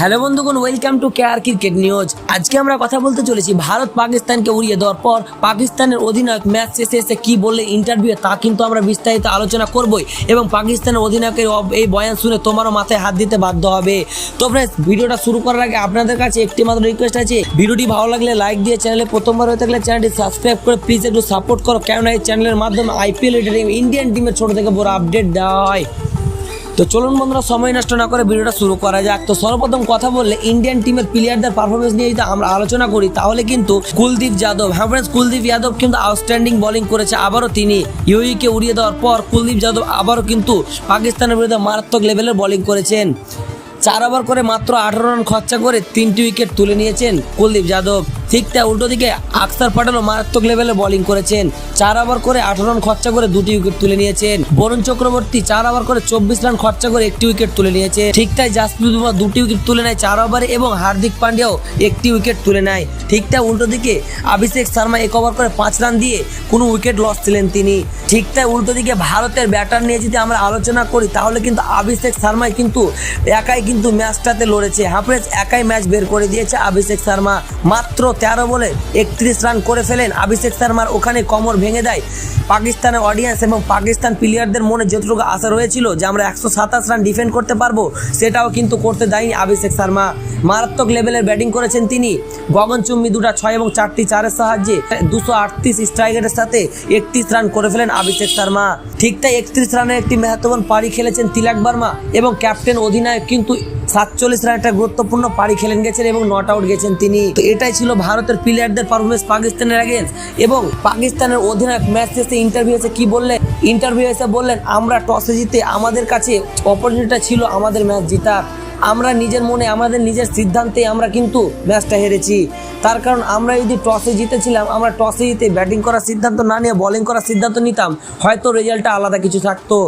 Hello বন্ধুগণ welcome to care cricket news আজকে আমরা কথা বলতে চলেছি ভারত পাকিস্তানকে উড়িয়ে দেওয়ার পর পাকিস্তানের অধিনায়ক ম্যাচ শেষে এসে কি বললে ইন্টারভিউ তা কিন্তু আমরা বিস্তারিত আলোচনা করবই এবং পাকিস্তানের অধিনায়কের এই বয়ান শুনে তোমারও মাথায় হাত দিতে বাধ্য হবে। তো ফ্রেন্ডস ভিডিওটা শুরু করার আগে আপনাদের কাছে একটি মাত্র রিকোয়েস্ট আছে। ভিডিওটি ভালো লাগলে লাইক দিয়ে চ্যানেলে প্রথমবার হয়ে থাকলে চ্যানেলটি সাবস্ক্রাইব করে প্লিজ একটু সাপোর্ট করো, কেননা এই চ্যানেলের মাধ্যমে আইপিএল ইন্ডিয়ান টিমের ছোট থেকে বড় আপডেট দেওয়া হয়। তো চলুন বন্ধুরা, সময় নষ্ট না করে ভিডিওটা শুরু করা যাক। তো সর্বপ্রথম কথা বললে ইন্ডিয়ান টিমের প্লেয়ারদের পারফরমেন্স নিয়ে যদি আমরা আলোচনা করি, তাহলে কিন্তু কুলদীপ যাদব হ্যাঁ ফ্রেন্ডস কুলদীপ যাদব কিন্তু আউটস্ট্যান্ডিং বোলিং করেছে আবারও তিনি। ইউইকে উড়িয়ে দেওয়ার পর কুলদীপ যাদব আবারও কিন্তু পাকিস্তানের বিরুদ্ধে মারাত্মক লেভেলের বোলিং করেছেন। চার ওভার করে মাত্র আঠারো রান খরচা করে তিনটি উইকেট তুলে নিয়েছেন কুলদীপ যাদব। ঠিক তাই উল্টো দিকে আকসার প্যাটেলও মারাত্মক লেভেলে বোলিং করেছেন। চার ওভার করে আঠারো রান খরচা করে দুটি উইকেট তুলে নিয়েছেন। বরুণ চক্রবর্তী চার ওভার করে চব্বিশ রান খরচা করে একটি উইকেট তুলে নিয়েছে ঠিক তাই জাসপ্রীত বুমরা দুটি উইকেট তুলে নেয় চার ওভারে এবং হার্দিক পান্ডিয়াও একটি উইকেট তুলে নেয়। ঠিক তাই উল্টো দিকে অভিষেক শর্মা এক ওভার করে পাঁচ রান দিয়ে কোনো উইকেট লস ছিলেন তিনি। ঠিক তাই উল্টো দিকে ভারতের ব্যাটার নিয়ে যদি আমরা আলোচনা করি, তাহলে কিন্তু অভিষেক শর্মাই কিন্তু একাই কিন্তু ম্যাচটাতে লড়েছে। হাফরেজ একাই ম্যাচ বের করে দিয়েছে অভিষেক শর্মা। মাত্র তেরো বলে একত্রিশ রান করে ফেলেন। অভিষেক শর্মার ওখানে কমর ভেঙে দেয় পাকিস্তানের অডিয়েন্স এবং পাকিস্তান প্লেয়ারদের মনে যতটুকু আশা রয়েছিল যে আমরা একশো সাতাশ রান ডিফেন্ড করতে পারব, সেটাও কিন্তু করতে দেয়নি অভিষেক শর্মা। মারাত্মক লেভেলের ব্যাটিং করেছেন তিনি। গগনচুম্বি দুটা ছয় এবং চারটি চারের সাহায্যে দুশো আটত্রিশ স্ট্রাইকারের সাথে একত্রিশ রান করে ফেলেন অভিষেক শর্মা। ঠিক তাই একত্রিশ রানের একটি মেহত্বপূর্ণ পাড়ি খেলেছেন তিলাক বর্মা এবং ক্যাপ্টেন অধিনায়ক কিন্তু সাতচল্লিশ রান একটা গুরুত্বপূর্ণ পারি খেলেন গেছেন এবং নট আউট গেছেন তিনি। তো এটাই ছিল ভারতের প্লেয়ারদের পারফরমেন্স পাকিস্তানের অ্যাগেন্স্ট এবং পাকিস্তানের অধিনায়ক ম্যাচ শেষে ইন্টারভিউ এসে কি বললেন? ইন্টারভিউ এসে বললেন, আমরা টসে জিতে আমাদের কাছে অপরচুনিটিটা ছিল আমাদের ম্যাচ জিতার। আমরা নিজের মনে, আমাদের নিজের সিদ্ধান্তে আমরা কিন্তু ম্যাচটা হেরেছি। তার কারণ আমরা যদি টসে জিতেছিলাম, আমরা টসে জিতে ব্যাটিং করার সিদ্ধান্ত না নিয়ে বলিং করার সিদ্ধান্ত নিতাম। হয়তো রেজাল্টটা আলাদা কিছু থাকতো।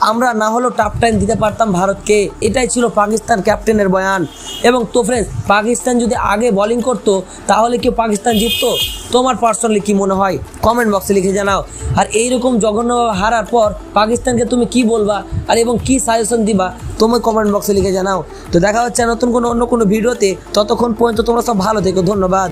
আমরা না হলেও টাফ টাইম দিতে পারতাম ভারতকে। এটাই ছিল পাকিস্তান ক্যাপ্টেনের বয়ান। এবং তো ফ্রেন্ডস পাকিস্তান যদি আগে বোলিং করতো, তাহলে কি পাকিস্তান জিততো? তোমার পার্সোনালি কি মনে হয়? কমেন্ট বক্সে লিখে জানাও। আর এইরকম জঘন্যভাবে হারার পর পাকিস্তানকে তুমি কি বলবা? আর এবং কি সাজেশন দিবা? তুমি কমেন্ট বক্সে লিখে জানাও। তো দেখা হচ্ছে নতুন কোনো অন্য কোনো ভিডিওতে। ততক্ষণ পর্যন্ত তোমরা সব ভালো থেকো। ধন্যবাদ।